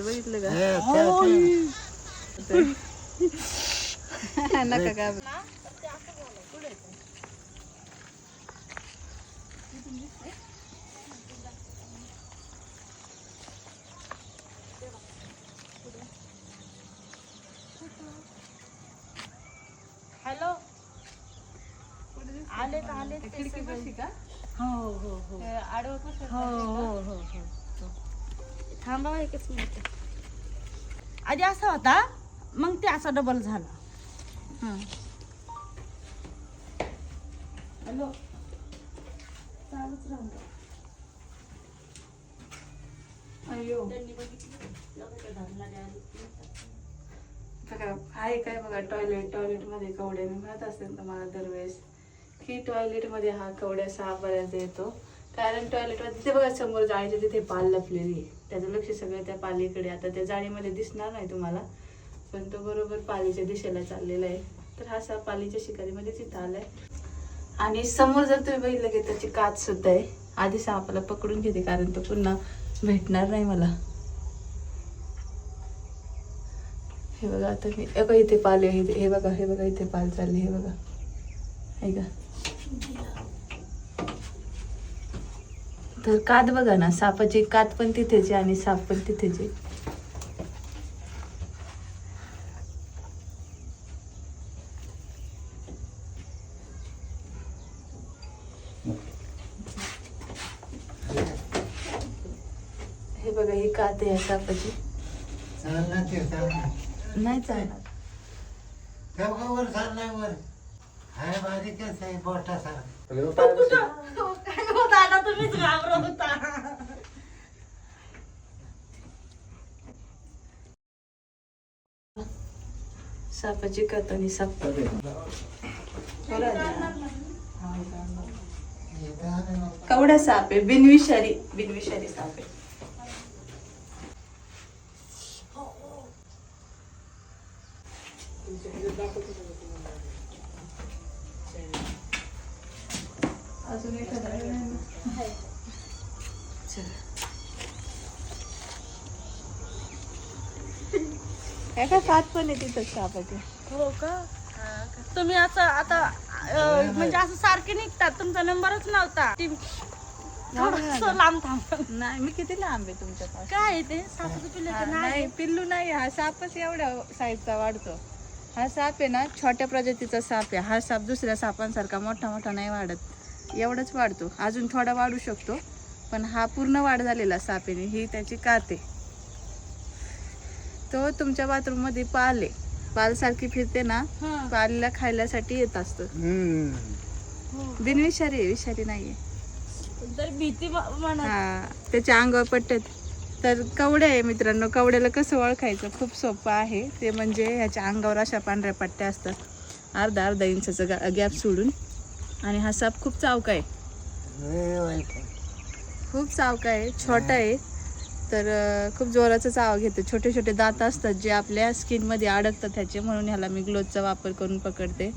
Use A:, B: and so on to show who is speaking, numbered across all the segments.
A: बघितलं का नका का
B: हॅलो आले तर आले
A: खिडकी बसली का?
B: हो हो हो.
A: आडवं कसं
B: हो हो हो. थांबा एकच मिनिट. आधी असा होता मग ते असा डबल झाला. हां. हॅलो. चालूच.
A: अयो बघा आहे काय बघा टॉयलेट टॉयलेटमध्ये कवड्या मी म्हणत असेल तुम्हाला दरवेळेस की टॉयलेटमध्ये हा कवड्या साफ बऱ्याच येतो. कारण टॉयलेटवर तिथे बघा समोर जाळीच्या तिथे पाल लपलेली आहे. त्याचं लक्ष सगळं त्या पालीकडे आता त्या जाळीमध्ये दिसणार नाही तुम्हाला पण तो बरोबर पालीच्या दिशेला चाललेला आहे. तर हा सा पालीच्या शिकारीमध्ये इथं आलाय. आणि समोर जर तुम्ही बघितलं की त्याची काच सुद्धा आहे. आधी सापाला पकडून घेते कारण तो पुन्हा भेटणार नाही मला. हे बघा आता मी बघा इथे पाल आहे. हे बघा हे बघा इथे पाल चालले हे बघा. ऐका. का तर कात बघा ना सापाची कात पण तिथेच आहे आणि साप पण तिथेच. आहे हे बघा ही कात आहे या सापाची. नाही चालणार.
B: काय हो दादा तुम्हीच घाबरत होता.
A: सापाची आणि साप कवडा साप आहे बिनविषारी बिनविषारी साप आहे. अजून एखादा सात पण आहे तिथं सापाचे
B: हो का? तुम्ही असं आता अं, म्हणजे असं सारखे निघतात. तुमचा नंबरच नव्हता. ती थोडंसं लांब थांब.
A: नाही मी किती लांब आहे तुमच्यापासून
B: काय आहे ते?
A: हा,
B: नाव
A: नाही. पिल्लू नाही. हा सापच एवढ्या साईजचा वाढतो. हा साप आहे ना छोट्या प्रजातीचा साप आहे. हा साप दुसऱ्या सापांसारखा मोठा मोठा नाही वाढत. एवढंच वाढतो. अजून थोडा वाढू शकतो पण हा पूर्ण वाढ झालेला साप आहे ही त्याची कात. तो तुमच्या बाथरूममध्ये पाल. आहे पाल सारखी फिरते ना. पालीला खायल्यासाठी येत असतं.
B: हो.
A: बिनविषारी आहे विषारी नाहीये.
B: तर भीती
A: हा त्याच्या अंगावर पट्ट्यात तर कवड्या आहे मित्रांनो कवड्याला कसं ओळखायचं? खूप सोपं आहे. ते म्हणजे ह्याच्या अंगावर अशा पांढऱ्या पट्ट्या असतात. अर्धा अर्धा इंचाचा गॅप सोडून. आणि हा साप खूप चावका आहे. खूप चावका आहे छोटा आहे. तर खूप जोराचा चावा घेतो. छोटे छोटे दात असतात जे आपल्या स्किनमध्ये अडकतात ह्याचे म्हणून ह्याला मी ग्लोजचा वापर करून पकडते.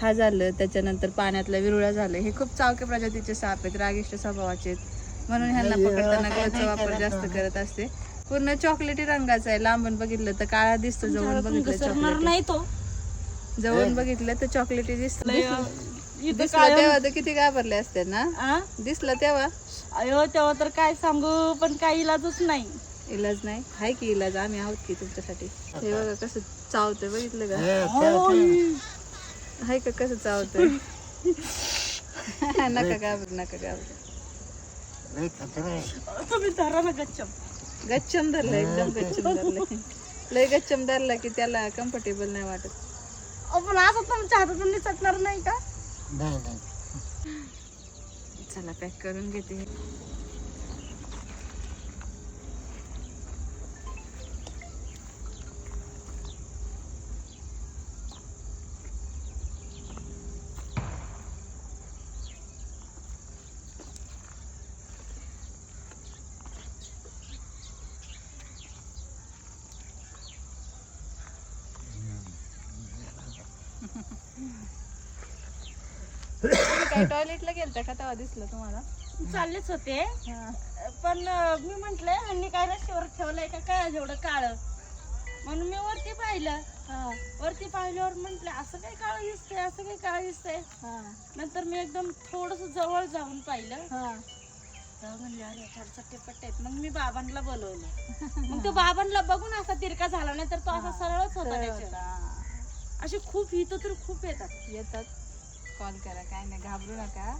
A: हा झालं त्याच्यानंतर पाण्यातला विरुळा झालं. हे खूप चावके प्रजातीचे साप आहेत रागिष्ट स्वभावाचे आहेत. म्हणून ह्यांना पकडताना ग्लोजचा वापर जास्त करत असते. पूर्ण चॉकलेटी रंगाचा आहे. लांबून बघितलं तर काळा दिसतो जवळून बघितलं चॉकलेटी जवळून बघितलं तर चॉकलेटी दिसत.
B: इथं
A: दिसलं
B: काय
A: तेव्हा तर किती घाबरले असते ना?
B: आ?
A: दिसलं तेव्हा?
B: अयो तेव्हा तर काय सांगू पण काही इलाजच नाही.
A: इलाज नाही? हाय की इलाज? आम्ही आहोत की तुमच्यासाठी? हे बघा कसं चावतंय बघितलं का? हाय का कसं चावतंय? नका घाबर नका घाबर.
B: तुम्ही धरा ना गच्चम.
A: गच्चम धरलं एकदम गच्चम धरलंय लय गच्चम धरला की त्याला कम्फर्टेबल नाही वाटत.
B: आपण असं तुमच्या हातातून निसटणार नाही का?
A: चला पॅक करून घेते. काय टॉयलेटला गेलता का तेव्हा दिसलं तुम्हाला?
B: चाललेच होते.
A: हा.
B: पण अं, मी म्हंटले ठेवलंय का काय एवढं काळ? म्हणून मी वरती पाहिलं.
A: हा.
B: वरती पाहिल्यावर म्हंटल असं काय काळ दिसतंय असं काय काळ दिसतंय.
A: हा.
B: नंतर मी एकदम थोडस जवळ जाऊन पाहिलं.
A: हा.
B: तेव्हा म्हणले अरे याच्यावर चट्टे पट्टे आहेत. मग मी बाबांना बोलवलं. मग तो बाबांना बघून असा तिरका झाला नाही तर तो असा सरळच होता त्याच्यावर. असे खूप इथं तर खूप येतात.
A: येतात. कॉल करा. काय नाही घाबरू नका.